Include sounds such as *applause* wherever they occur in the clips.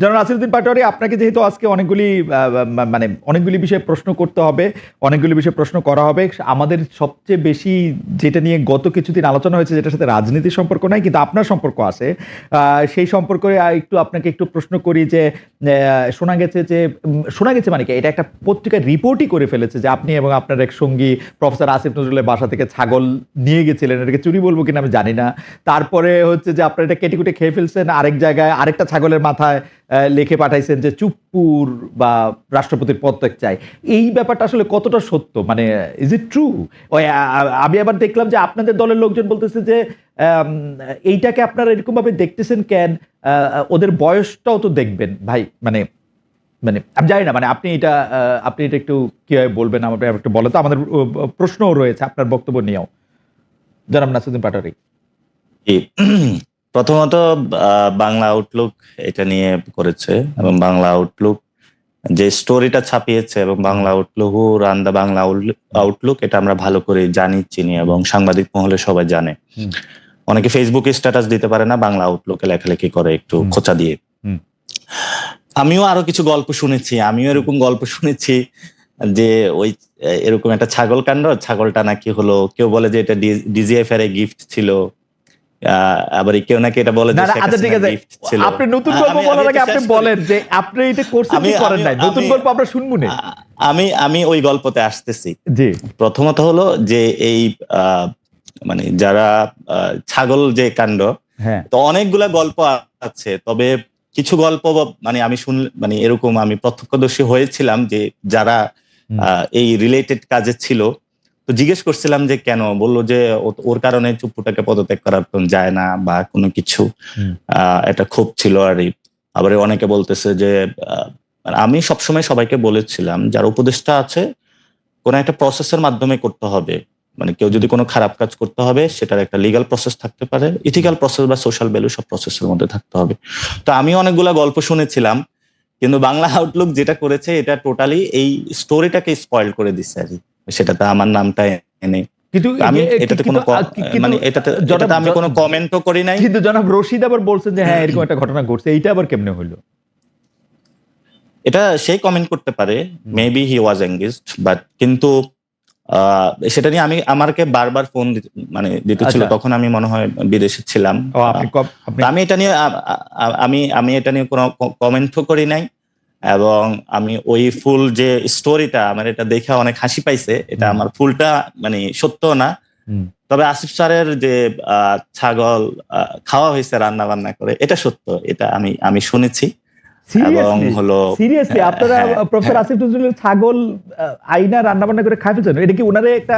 জনাব নাসিরুদ্দিন পাটোয়ারি, আপনাকে যেহেতু আজকে অনেকগুলি মানে অনেকগুলি বিষয়ে প্রশ্ন করতে হবে, অনেকগুলি বিষয়ে প্রশ্ন করা হবে, আমাদের সবচেয়ে বেশি যেটা নিয়ে গত কিছুদিন আলোচনা হয়েছে যেটার সাথে রাজনীতির সম্পর্ক নাই, কিন্তু আপনার সম্পর্ক আছে। সেই সম্পর্কে একটু আপনাকে একটু প্রশ্ন করি যে শোনা গেছে যে শোনা গেছে মানে কি? এটা একটা পত্রিকায় রিপোর্টই করে ফেলেছে যে আপনি এবং আপনার এক সঙ্গী প্রফেসর আসিফ নজরুলের বাসা থেকে ছাগল নিয়ে গেছিলেন, এটাকে চুরি বলব কিনা আমি জানি না। তারপরে হচ্ছে যে আপনারা এটা কেটে কুটে খেয়ে ফেলছেন, আরেক জায়গায় আরেকটা ছাগলের মাথায় লিখে পাঠাইছেন যে চুপ্পুর বা রাষ্ট্রপতির পদত্যাগ চাই। এই ব্যাপারটা আসলে কতটা সত্য? মানে ইজ ইট ট্রু ওই আমি আবার দেখলাম যে আপনাদের দলের লোকজন বলতেছে যে এইটাকে আপনারা এরকমভাবে দেখতেছেন কেন? ওদের বয়সটাও তো দেখবেন। ভাই মানে মানে আমি জানি না মানে আপনি এটা আপনি এটা একটু কীভাবে বলবেন? আমাকে একটু বলে তো। আমাদের প্রশ্নও রয়েছে আপনার বক্তব্য নিয়েও। জনাব নাসুদ্দিন পাটারি। প্রথমত বাংলা আউটলুক এটা নিয়ে করেছে এবং বাংলা আউটলুক যে স্টোরিটা ছাপিয়েছে এবং Bangla Outlook run the Bangla Outlook এটা আমরা ভালো করে জানি চিনি এবং সাংবাদিক মহলে সবাই জানে। অনেকে ফেসবুকে স্ট্যাটাস দিতে পারে না বাংলা আউটলুকে লেখালেখি করে একটু খোঁচা দিয়ে। আমিও আরও কিছু গল্প শুনেছি আমিও এরকম গল্প শুনেছি যে ওই এরকম একটা ছাগল কাণ্ড ছাগলটা নাকি হলো কেউ বলে যে এটা ডিজিএফ এর গিফট ছিল। আবার কেউ নাকি এটা বলে না আচ্ছা ঠিক আছে। আপনি নতুন গল্প বলার আগে আপনি বলেন যে আপনি এটা করছেন কি আমি- করেন নাই? নতুন গল্প আমরা শুনব না? আমি আমি ওই গল্পতে আসতেছি। জি। প্রথমত হলো যে এই মানে যারা ছাগল যে কাণ্ড হ্যাঁ। তো অনেকগুলা গল্প আছে। তবে কিছু গল্প মানে আমি শুন মানে এরকম আমি প্রত্যক্ষদর্শী হয়েছিলাম যে যারা আহ, এই রিলেটেড কাজে ছিল তো জিজ্ঞেস করছিলাম যে কেন? বলল যে ওর কারণে চুপ্পুটাকে পদত্যাগ করার তো যায় না বা কোনো কিছু। আহ, এটা খুব ছিল আর। আবার অনেকে বলতেছে যে মানে আমি সবসময় সবাইকে বলেছিলাম যার উপদেষ্টা আছে কোন একটা প্রসেসের মাধ্যমে করতে হবে। মানে কেউ যদি কোনো খারাপ কাজ করতে হবে সেটার একটা লিগাল প্রসেস থাকতে পারে। ইথিক্যাল প্রসেস বা সোশ্যাল ভ্যালু সব প্রসেসের মধ্যে থাকতে হবে। তো আমি অনেকগুলা গল্প শুনেছিলাম কিন্তু বাংলা আউটলুক যেটা করেছে এটা টোটালি এই স্টোরিটাকে স্পয়েল করে দিচ্ছে আর কি। সেটাতে আমার নামটা এনে কিন্তু আমি এটাতে কোনো ক- আ- কিন্তু- মানে এটাতে এটাতে আমি কোনো কমেন্টও করি নাই। কিন্তু জনাব রশিদ আবার বলছেন যে হ্যাঁ এরকম একটা *clears throat* ঘটনা ঘটছে। এইটা আবার কেমনে হইল? এটা সেই কমেন্ট করতে পারে। Maybe he was engaged but কিন্তু সেটা নিয়ে আমি আমাকে বারবার ফোন মানে দিতে ছিল আচ্ছা। তখন আমি মনে হয় বিদেশে ছিলাম। আমি এটা নিয়ে আমি আমি এটা নিয়ে কোনো কমেন্টও করি নাই। এবং আমি ওই ফুল যে স্টোরিটা আমার এটা দেখে অনেক হাসি পাইছে এটা আমার ফুলটা মানে সত্য না। তবে আসিফ স্যারের যে আহ, ছাগল খাওয়া হয়েছে রান্না বান্না করে এটা সত্য এটা আমি আমি শুনেছি। এবং হলো সিরিয়াসলি আপনারা হ্যাঁ, প্রফেসর হ্যাঁ। আসিফ নজরুলের ছাগল আইনা রান্না বান্না করে খাই ফেলছেন? এটা কি ওনারে একটা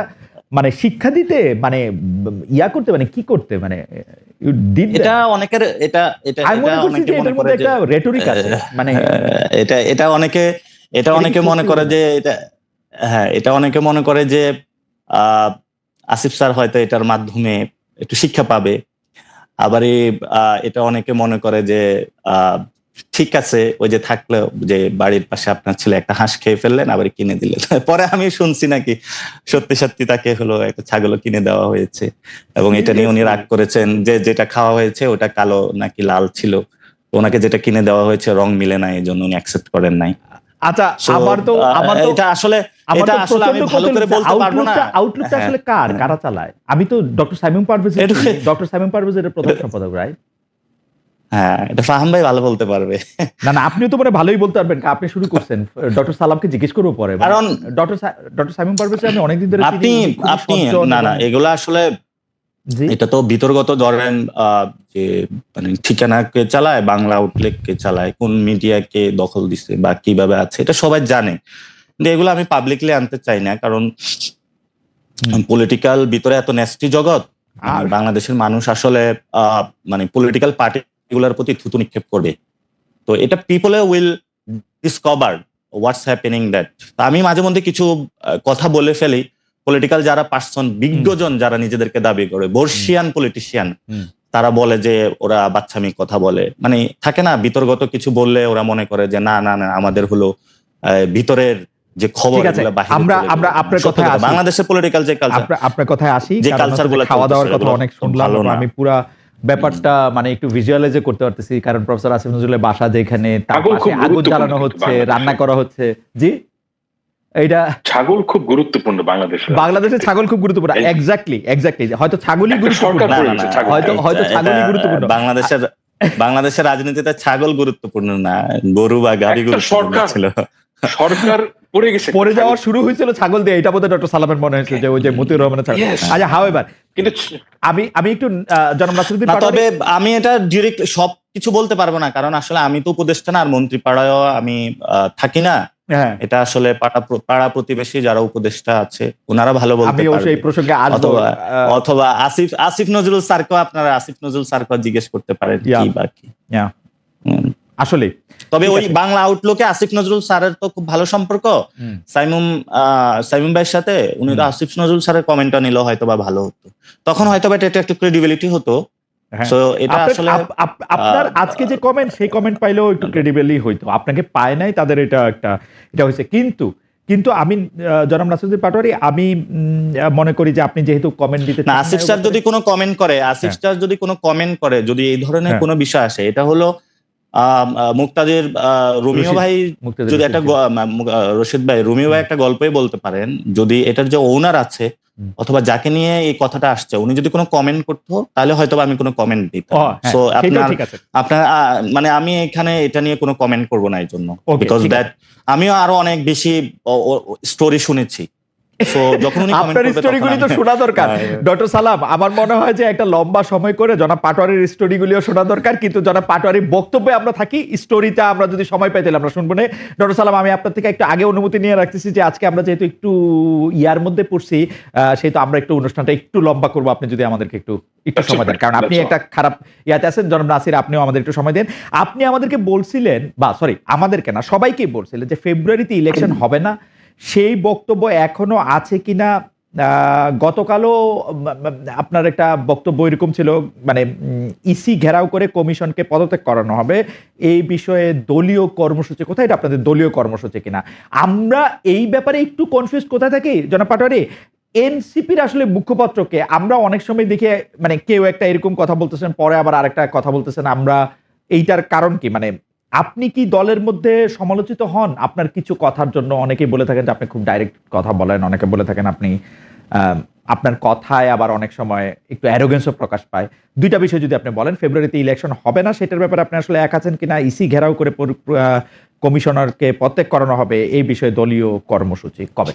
মানে শিক্ষা দিতে মানে ইয়া করতে মানে কি করতে মানে এটা অনেকের এটা এটা আমি মনে এটা করছি অনেকে এটার মধ্যে একটা রেটরিক আছে *laughs* মানে এটা এটা অনেকে এটা অনেকে মনে করে যে এটা হ্যাঁ এটা অনেকে মনে করে যে আহ, আসিফ স্যার হয়তো এটার মাধ্যমে একটু শিক্ষা পাবে। আবার এটা অনেকে মনে করে যে আহ, ঠিক আছে ওই যে থাকলে যে বাড়ির পাশে আপনার ছেলে একটা হাঁস খেয়ে ফেললেন আবার কিনে দিলেন। *laughs* পরে আমি শুনছি নাকি সত্যি সত্যি তাকে হলো একটা ছাগলও কিনে দেওয়া হয়েছে। এবং এটা নিয়ে উনি রাগ করেছেন যে যেটা খাওয়া হয়েছে ওটা কালো নাকি লাল ছিল। ওনাকে যেটা কিনে দেওয়া হয়েছে রং মিলে না এই জন্য উনি অ্যাকসেপ্ট করেন নাই। আচ্ছা আমার তো আমার তো এটা আসলে এটা আসলে আমি ভালো করে বলতে পারব না। আউটলুকটা হ্যাঁ। আসলে কার? কারা চালায়? আমি তো doctor Simon Parvez doctor Simon Parvez এর প্রধান সম্পাদক রাইট হ্যাঁ এটা ফাহাম ভাই ভালো বলতে পারবে। না না আপনিও তো মানে ভালোই বলতে পারবেন। আপনি শুরু করছেন। ডক্টর সালামকে জিজ্ঞেস করব পরে। কারণ ডক্টর ডক্টর সাইমন পারভেজ আমি অনেকদিন ধরে আপনি আপনি না না এগুলো আসলে এটা তো বিতর্গত ধরেন যে মানে ঠিকানাকে চালায় বাংলা আউটলেট কে চালায় কোন মিডিয়া কে দখল দিচ্ছে বা কীভাবে আছে এটা সবাই জানে। কিন্তু এগুলো আমি পাবলিকলি আনতে চাই না কারণ পলিটিক্যাল ভিতরে এত ন্যাস্টি জগৎ আর বাংলাদেশের মানুষ আসলে আহ, মানে পলিটিক্যাল পার্টিগুলোর প্রতি থুতু নিক্ষেপ করবে। তো এটা পিপলে will discover what's happening that আমি মাঝে মধ্যে কিছু কথা বলে ফেলি। পলিটিক্যাল যারা পার্সন বিজ্ঞজন যারা নিজেদেরকে দাবি করে বর্ষিয়ান পলিটিশিয়ান তারা বলে যে ওরা বাচ্চামি কথা বলে। মানে থাকে না বিতর্গত কিছু বললে ওরা মনে করে যে না না না আমাদের হলো ভিতরের যে খবর আমরা- আমরা আপনার কথা, বাংলাদেশের পলিটিক্যাল যে কালচার আপনার কথায় আসি যে হচ্ছে গুলো খাওয়া দাওয়ার কথা অনেক শুনলাম। আমি পুরা ব্যাপারটা মানে একটু ভিজুয়ালাইজ করতে পারতেছি কারণ প্রফেসর আসিফ নজরুলের বাসা যেখানে আগুন জ্বালানো হচ্ছে রান্না করা হচ্ছে। জি? এইটা ছাগল খুব গুরুত্বপূর্ণ বাংলাদেশে। বাংলাদেশের ছাগল খুব গুরুত্বপূর্ণ। এক্স্যাক্টলি এক্স্যাক্টলি হয়তো ছাগলই গুরুত্বপূর্ণ। পড়ে হয়তো- হয়তো ছাগলই গুরুত্বপূর্ণ। বাংলাদেশের বাংলাদেশের রাজনীতিতে ছাগল গুরুত্বপূর্ণ না গরু বা গাড়ি গুরুত্বপূর্ণ সরকার- ছিল। সরকার পড়ে গেছে। পরে যাওয়া শুরু হয়েছিল ছাগল দিয়ে এটা বোধহয় ডক্টর সালামের মনে হয়েছিল যে ওই যে মতিউর রহমানের ছাগল। আচ্ছা হাও এবার কিন্তু আমি আমি একটু জনাব নাসিরুদ্দিন তবে আমি এটা ডিরেক্ট সব কিছু বলতে পারব না কারণ আসলে আমি তো উপদেষ্টা না আর মন্ত্রী পাড়ায়ও আমি থাকি না। হ্যাঁ। এটা আসলে পাড়া পাড়া প্রতিবেশী যারা উপদেষ্টা আছে ওনারা ভালো বলতে পারবে। প্রসঙ্গে অথবা অথবা আসিফ আসিফ নজরুল স্যারকেও আপনারা আসিফ নজরুল স্যারকেও জিজ্ঞেস করতে পারেন. কি বা কি। আসলে তবে ওই বাংলা আউটলুকে আসিফ নজরুল স্যারের তো খুব ভালো সম্পর্ক। সাইমুম সাইমুম ভাইয়ের সাথে উনি তো আসিফ নজরুল স্যারের কমেন্টটা নিল হয়তো বা ভালো হতো। তখন হয়তো বা এটা একটু ক্রেডিবিলিটি হতো। হ্যাঁ। আপনার- আজকে যে কমেন্ট সেই কমেন্ট পাইলেও একটু ক্রেডিবলি হইতো। আপনাকে পায় নাই তাদের এটা একটা এটা হয়েছে। কিন্তু কিন্তু আমি জনাব নাসিরুদ্দিন পাটোয়ারি আমি মনে করি যে আপনি যেহেতু কমেন্ট দিতে না আসিফ স্যার যদি কোনো কমেন্ট করে আসিফ হ্যাঁ। স্যার যদি কোনো কমেন্ট করে যদি এই ধরনের হ্যাঁ। কোনো বিষয় আসে এটা হলো মুক্তাদির রুমিও ভাই যদি একটা রশিদ। ভাই রুমিও ভাই একটা গল্পই বলতে পারেন যদি এটার যে ওনার আছে অথবা যাকে নিয়ে এই কথাটা আসছে উনি যদি কোনো কমেন্ট করতো তাহলে হয়তো আমি কোনো কমেন্ট দিতাম। হ্যাঁ, সো আপনার আপনার মানে আমি এখানে এটা নিয়ে কোনো কমেন্ট করব না এই জন্য বিকজ দ্যাট আমিও আরও অনেক বেশি স্টোরি শুনেছি। সো যখন উনি আপনার স্টোরিগুলি তো শোনা দরকার। হ্যাঁ। ডক্টর সালাম আমার মনে হয় যে একটা লম্বা সময় করে জনাব পাটোয়ারির স্টোরিগুলিও শোনা দরকার কিন্তু জনাব পাটোয়ারির বক্তব্যে আমরা থাকি স্টোরিটা আমরা যদি সময় পাই তাহলে আমরা শুনব না। ডক্টর সালাম আমি আপনার থেকে একটু আগে অনুমতি নিয়ে রাখতেছি যে আজকে আমরা যেহেতু একটু ইয়ার মধ্যে পড়ছি আহ, সেহেতু আমরা একটু অনুষ্ঠানটা একটু লম্বা করব। আপনি যদি আমাদেরকে একটু একটু সময় দেন কারণ আপনি একটা খারাপ ইয়াতে আছেন। জনাব নাসির আপনিও আমাদের একটু সময় দেন। আপনি আমাদেরকে বলছিলেন বা সরি আমাদেরকে না সবাইকে বলছিলেন যে ফেব্রুয়ারিতে ইলেকশন হবে না। সেই বক্তব্য এখনও আছে কিনা আহ, গতকালও আপনার একটা বক্তব্য এরকম ছিল মানে ইসি ঘেরাও করে কমিশনকে পদত্যাগ করানো হবে এই বিষয়ে দলীয় কর্মসূচি কোথায় এটা আপনাদের দলীয় কর্মসূচি কিনা? আমরা এই ব্যাপারে একটু কনফিউজ কোথায় থাকি জনাব পাটোয়ারি? এনসিপির আসলে মুখপত্রকে আমরা অনেক সময় দেখে মানে কেউ একটা এরকম কথা বলতেছেন পরে আবার আরেকটা কথা বলতেছেন আমরা এইটার কারণ কি? মানে আপনি কি দলের মধ্যে সমালোচিত হন? আপনার কিছু কথার জন্য অনেকেই বলে থাকেন যে আপনি খুব ডাইরেক্ট কথা বলেন, অনেকে বলে থাকেন আপনি আপনার কথায় আবার অনেক সময় একটু অ্যারোগেন্সও প্রকাশ পায়। দুইটা বিষয় যদি আপনি বলেন ফেব্রুয়ারিতে ইলেকশন হবে না, সেটার ব্যাপারে আপনি আসলে এক আছেন কিনা ইসি ঘেরাও করে কমিশনারকে প্রত্যেক করানো হবে, এই বিষয়ে দলীয় কর্মসূচি কবে?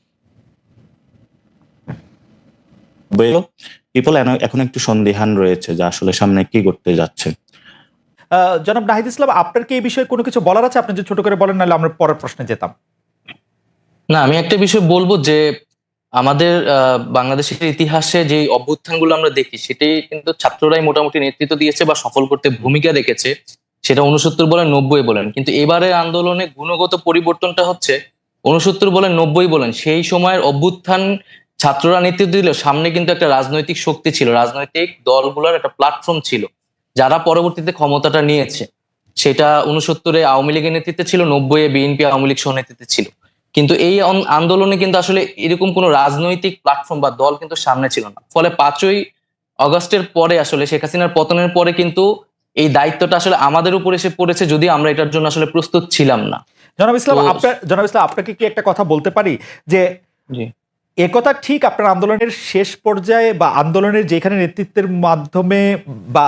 নব- পিপল এখন একটু সন্দিহান রয়েছে যে আসলে সামনে কি করতে যাচ্ছে। জনাব নাহিদ ইসলাম আপনার কি এই বিষয়ে কোনো কিছু বলার আছে? আপনি যে ছোট করে বলেন নাহলে আমরা পরের প্রশ্নে যেতাম। না আমি একটা বিষয় বলব যে আমাদের বাংলাদেশের ইতিহাসে যে অভ্যুত্থানগুলো আমরা দেখি সেটাই কিন্তু ছাত্ররাই মোটামুটি নেতৃত্ব দিয়েছে বা সফল করতে ভূমিকা রেখেছে। সেটা উনসত্তর বলেন নব্বই বলেন। কিন্তু এবারের আন্দোলনে গুণগত পরিবর্তনটা হচ্ছে উনসত্তর বলেন নব্বই বলেন। সেই সময়ের অভ্যুত্থান ছাত্ররা নেতৃত্ব দিলেও সামনে কিন্তু একটা রাজনৈতিক শক্তি ছিল রাজনৈতিক দলগুলোর একটা প্ল্যাটফর্ম ছিল যারা পরবর্তীতে ক্ষমতাটা নিয়েছে। সেটা উনসত্তরে আওয়ামী লীগের নেতৃত্বে ছিল নব্বই বিএনপি আওয়ামী লীগ সহ নেতৃত্বে ছিল। কিন্তু এই আন্দোলনে কিন্তু আসলে এরকম কোনো রাজনৈতিক প্ল্যাটফর্ম বা দল কিন্তু সামনে ছিল না। ফলে পাঁচই অগস্টের পরে আসলে শেখ হাসিনার পতনের পরে কিন্তু এই দায়িত্বটা আসলে আমাদের উপর এসে পড়েছে যদি আমরা এটার জন্য আসলে প্রস্তুত ছিলাম না। জনাব ইসলাম আপনার জনাব ইসলাম আপনাকে কি একটা কথা বলতে পারি? যে জি। একথা ঠিক আপনার আন্দোলনের শেষ পর্যায়ে বা আন্দোলনের যেখানে নেতৃত্বের মাধ্যমে বা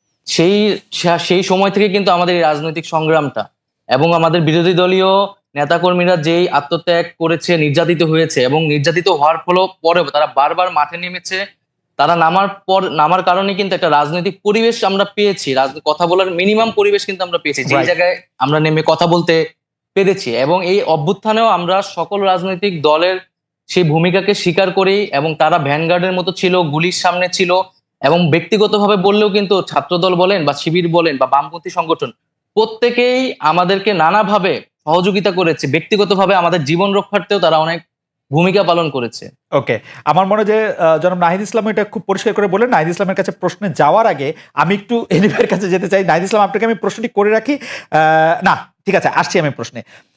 সেই সেই সময় থেকে কিন্তু আমাদের এই রাজনৈতিক সংগ্রামটা এবং আমাদের বিরোধী দলীয় নেতাকর্মীরা যেই আত্মত্যাগ করেছে নির্যাতিত হয়েছে এবং নির্যাতিত হওয়ার ফলে পরেও তারা বারবার মাঠে নেমেছে। তারা নামার পর নামার কারণে কিন্তু একটা রাজনৈতিক পরিবেশ আমরা পেয়েছি। কথা বলার মিনিমাম পরিবেশ কিন্তু আমরা পেয়েছি। যে জায়গায় আমরা নেমে কথা বলতে পেরেছি এবং এই অভ্যুত্থানেও আমরা সকল রাজনৈতিক দলের সেই ভূমিকাকে স্বীকার করি এবং তারা ভ্যানগার্ডের মতো ছিল গুলির সামনে ছিল। এবং ব্যক্তিগতভাবে বললেও কিন্তু ছাত্রদল বলেন বা শিবির বলেন বা বামপন্থী সংগঠন, প্রত্যেকেই আমাদেরকে নানাভাবে সহযোগিতা করেছে। ব্যক্তিগতভাবে আমাদের জীবন রক্ষার্থেও তারা অনেক ভূমিকা পালন করেছে। ওকে, আমার মনে যে জনাব নাহিদ ইসলাম এটা খুব পরিষ্কার করে বলেন নাহিদ ইসলামের কাছে প্রশ্নে যাওয়ার আগে আমি একটু এনিভাইয়ের কাছে যেতে চাই। নাহিদ ইসলাম, আপনাকে আমি প্রশ্নটি করে রাখি? না, ঠিক আছে, আসছি আমি প্রশ্নে।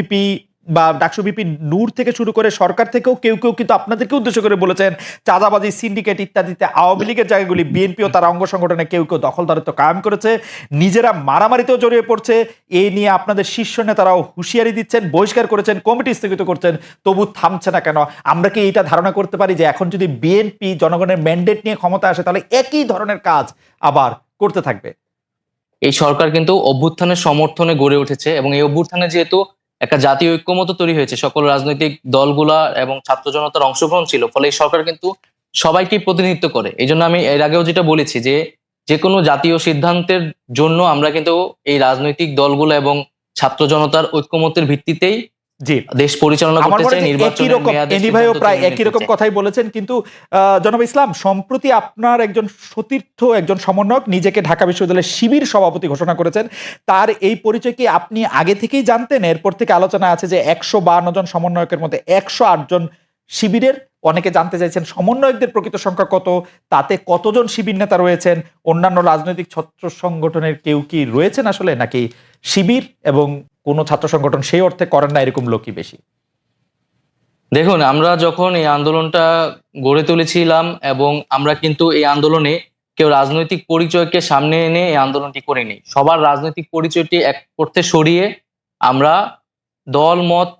ভিপি বা ডাকসু ভিপি নূর থেকে শুরু করে সরকার থেকেও কেউ কেউ কিন্তু আপনাদেরকে উদ্দেশ্য করে বলেছেন, চাঁদাবাজি সিন্ডিকেট ইত্যাদিতে আওয়ামী লীগের জায়গাগুলি, বিএনপি ও তার অঙ্গ সংগঠনে কেউ কেউ দখলদারিত্ব কায়েম করেছে, নিজেরা মারামারিতেও জড়িয়ে পড়ছে এই নিয়ে আপনাদের শীর্ষ নেতারাও হুঁশিয়ারি দিচ্ছেন, বহিষ্কার করেছেন, কমিটি স্থগিত করছেন, তবু থামছে না কেন? আমরা কি এইটা ধারণা করতে পারি যে এখন যদি বিএনপি জনগণের ম্যান্ডেট নিয়ে ক্ষমতা আসে, তাহলে একই ধরনের কাজ আবার করতে থাকবে? এই সরকার কিন্তু অভ্যুত্থানের সমর্থনে গড়ে উঠেছে এবং এই অভ্যুত্থানে যেহেতু একটা জাতীয় ঐক্যমত তৈরি হয়েছে। সকল রাজনৈতিক দলগুলা এবং ছাত্র জনতার অংশগ্রহণ ছিল। ফলে এই সরকার কিন্তু সবাইকে প্রতিনিধিত্ব করে। এই জন্য আমি এর আগেও যেটা বলেছি যে যে কোনো জাতীয় সিদ্ধান্তের জন্য আমরা কিন্তু এই রাজনৈতিক দলগুলো এবং ছাত্র জনতার ঐক্যমতের ভিত্তিতেই দেশ পরিচালনা করতে চাই নির্বাচনের মেয়াদে এনি ভাইও প্রায় একই রকম কথাই বলেছেন কিন্তু জনাব ইসলাম সম্প্রতি আপনার একজন সতীর্থ একজন সমন্বয়ক নিজেকে ঢাকা বিশ্ববিদ্যালয়ের শিবির সভাপতি ঘোষণা করেছেন। তার এই পরিচয় কি আপনি আগে থেকেই জানতেন? এরপর থেকে আলোচনা আছে যে একশো বান্ন জন সমন্বয়কের মধ্যে একশো আট জন শিবিরের অনেকে জানতে চাইছেন সমন্বয়কদের প্রকৃত সংখ্যা কত? তাতে কতজন শিবির নেতা রয়েছেন? অন্যান্য রাজনৈতিক ছাত্র সংগঠনের কেউ কি রয়েছেন আসলে? নাকি শিবির এবং কোনো ছাত্র সংগঠন সেই অর্থে করেন না, এরকম লোকই বেশি? দেখুন, আমরা যখন এই আন্দোলনটা গড়ে তুলেছিলাম এবং আমরা কিন্তু এই আন্দোলনে কেউ রাজনৈতিক পরিচয়কে সামনে এনে এই আন্দোলনটি করিনি। সবার রাজনৈতিক পরিচয়টি এক করতে সরিয়ে আমরা দল, মত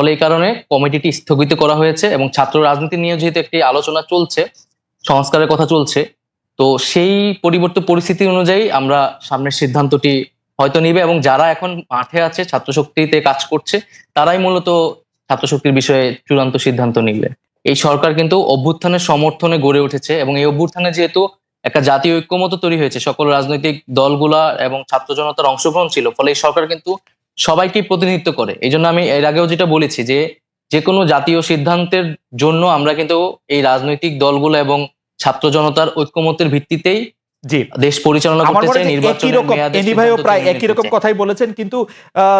ফলে এই কারণে কমিটিটি স্থগিত করা হয়েছে এবং ছাত্র রাজনীতি নিয়ে যেহেতু একটি আলোচনা চলছে, সংস্কারের কথা চলছে, তো সেই পরিবর্তিত পরিস্থিতি অনুযায়ী আমরা সামনের সিদ্ধান্তটি হয়তো নিবে এবং যারা এখন মাঠে আছে ছাত্র শক্তিতে কাজ করছে, তারাই মূলত ছাত্র শক্তির বিষয়ে চূড়ান্ত সিদ্ধান্ত নিবে। এই সরকার কিন্তু অভ্যুত্থানের সমর্থনে গড়ে উঠেছে এবং এই অভ্যুত্থানে যেহেতু একটা জাতীয় ঐক্যমত তৈরি হয়েছে, সকল রাজনৈতিক দলগুলা এবং ছাত্র জনতার অংশগ্রহণ ছিল, ফলে এই সরকার কিন্তু সবাইকে প্রতিনিধিত্ব করে। এই জন্য আমি এর আগেও যেটা বলেছি যে যে কোনো জাতীয় সিদ্ধান্তের জন্য আমরা কিন্তু এই রাজনৈতিক দলগুলো এবং ছাত্র জনতার ঐক্যমতের ভিত্তিতেই জি। দেশ পরিচালনা করতে চাই নির্বাচনের রকম মেয়াদে এনি ভাইও প্রায় একই রকম কথাই বলেছেন কিন্তু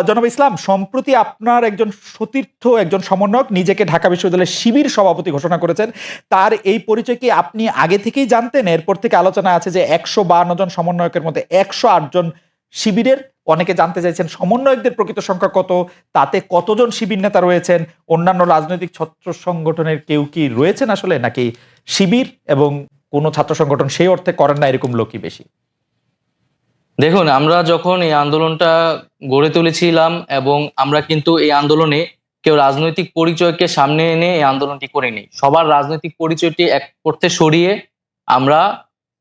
জনাব ইসলাম সম্প্রতি আপনার একজন সতীর্থ একজন সমন্বয়ক নিজেকে ঢাকা বিশ্ববিদ্যালয়ের শিবির সভাপতি ঘোষণা করেছেন। তার এই পরিচয় কি আপনি আগে থেকেই জানতেন? এরপর থেকে আলোচনা আছে যে একশো বান্ন জন সমন্বয়কের মধ্যে একশো আট জন শিবিরের অনেকে জানতে চাইছেন সমন্বয়কদের প্রকৃত সংখ্যা কত? তাতে কতজন শিবির নেতা রয়েছেন? অন্যান্য রাজনৈতিক ছাত্র সংগঠনের কেউ কি রয়েছেন আসলে? নাকি শিবির এবং কোনো ছাত্র সংগঠন সেই অর্থে করেন না, এরকম লোকই বেশি? দেখুন, আমরা যখন এই আন্দোলনটা গড়ে তুলেছিলাম এবং আমরা কিন্তু এই আন্দোলনে কেউ রাজনৈতিক পরিচয়কে সামনে এনে এই আন্দোলনটি করে করিনি। সবার রাজনৈতিক পরিচয়টি এক করতে সরিয়ে আমরা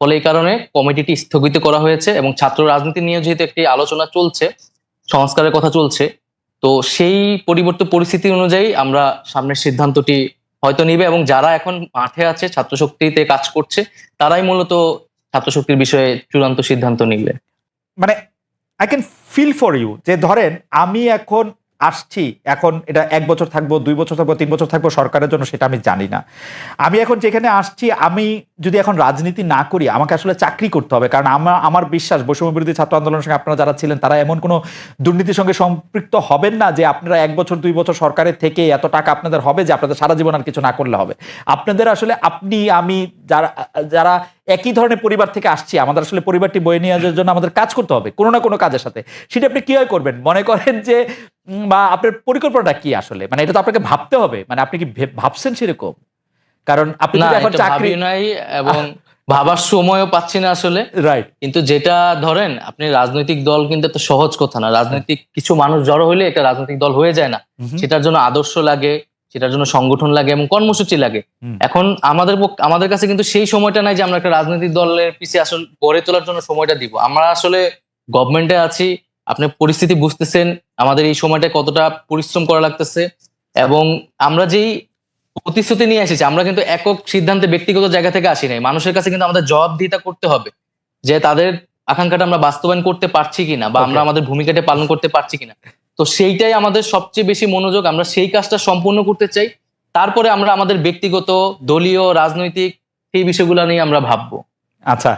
ফলে এই কারণে কমিটিটি স্থগিত করা হয়েছে এবং ছাত্র রাজনীতি নিয়ে যেহেতু একটি আলোচনা চলছে, সংস্কারের কথা চলছে, তো সেই পরিবর্তিত পরিস্থিতি অনুযায়ী আমরা সামনের সিদ্ধান্তটি হয়তো নিবে এবং যারা এখন মাঠে আছে ছাত্র শক্তিতে কাজ করছে, তারাই মূলত ছাত্র শক্তির বিষয়ে চূড়ান্ত সিদ্ধান্ত নিবে। মানে I can feel for you যে ধরেন আমি এখন আসছি, এখন এটা এক বছর থাকব, দুই বছর থাকব, তিন বছর থাকব সরকারের জন্য সেটা আমি জানি না। আমি এখন যেখানে আসছি, আমি যদি এখন রাজনীতি না করি, আমাকে আসলে চাকরি করতে হবে, কারণ আমার আমার বিশ্বাস, বৈষম্য বিরোধী ছাত্র আন্দোলনের সঙ্গে আপনারা যারা ছিলেন, তারা এমন কোনো দুর্নীতির সঙ্গে সম্পৃক্ত হবেন না যে আপনারা এক বছর, দুই বছর সরকারের থেকে এত টাকা আপনাদের হবে যে আপনাদের সারা জীবন আর কিছু না করলে হবে। আপনাদের আসলে, আপনি, আমি, যারা যারা একই ধরনের পরিবার থেকে আসছি, আমাদের আসলে পরিবারটি বয়ে নিয়ে যাওয়ার জন্য আমাদের কাজ করতে হবে, কোনো না কোনো কাজের সাথে। সেটা আপনি কীভাবে করবেন? মনে করেন যে বা আপনার পরিকল্পনাটা কি আসলে? মানে এটা তো আপনাকে ভাবতে হবে। মানে আপনি কি ভাবছেন সেরকম? কারণ আপনি এখন চাকরি নাই এবং ভাবার সময়ও পাচ্ছি না আসলে। রাইট কিন্তু যেটা ধরেন আপনি রাজনৈতিক দল কিন্তু এত সহজ কথা না। রাজনৈতিক কিছু মানুষ জড়ো হলে এটা রাজনৈতিক দল হয়ে যায় না। সেটার জন্য আদর্শ লাগে সেটার জন্য সংগঠন লাগে এবং কর্মসূচি লাগে। এখন আমাদের আমাদের কাছে কিন্তু সেই সময়টা নাই যে আমরা একটা রাজনৈতিক দলের পিছিয়ে আসলে গড়ে তোলার জন্য সময়টা দিব। আমরা আসলে গভর্নমেন্টে আছি আপনি পরিস্থিতি বুঝতেছেন আমাদের এই সময়টা কতটা পরিশ্রম করা লাগতেছে এবং আমরা যেই প্রতিশ্রুতি নিয়ে এসেছি আমরা কিন্তু একক সিদ্ধান্তে ব্যক্তিগত জায়গা থেকে আসি নাই। মানুষের কাছে কিন্তু আমাদের জবাবদিহিতা করতে হবে যে তাদের আকাঙ্ক্ষাটা আমরা বাস্তবায়ন করতে পারছি কিনা বা আমরা আমাদের ভূমিকাটা পালন করতে পারছি কিনা। তো সেইটাই আমাদের সবচেয়ে বেশি মনোযোগ আমরা সেই কাজটা সম্পূর্ণ করতে চাই। তারপরে আমরা আমাদের ব্যক্তিগত দলীয় রাজনৈতিক সেই বিষয়গুলো নিয়ে আমরা ভাববো। আচ্ছা।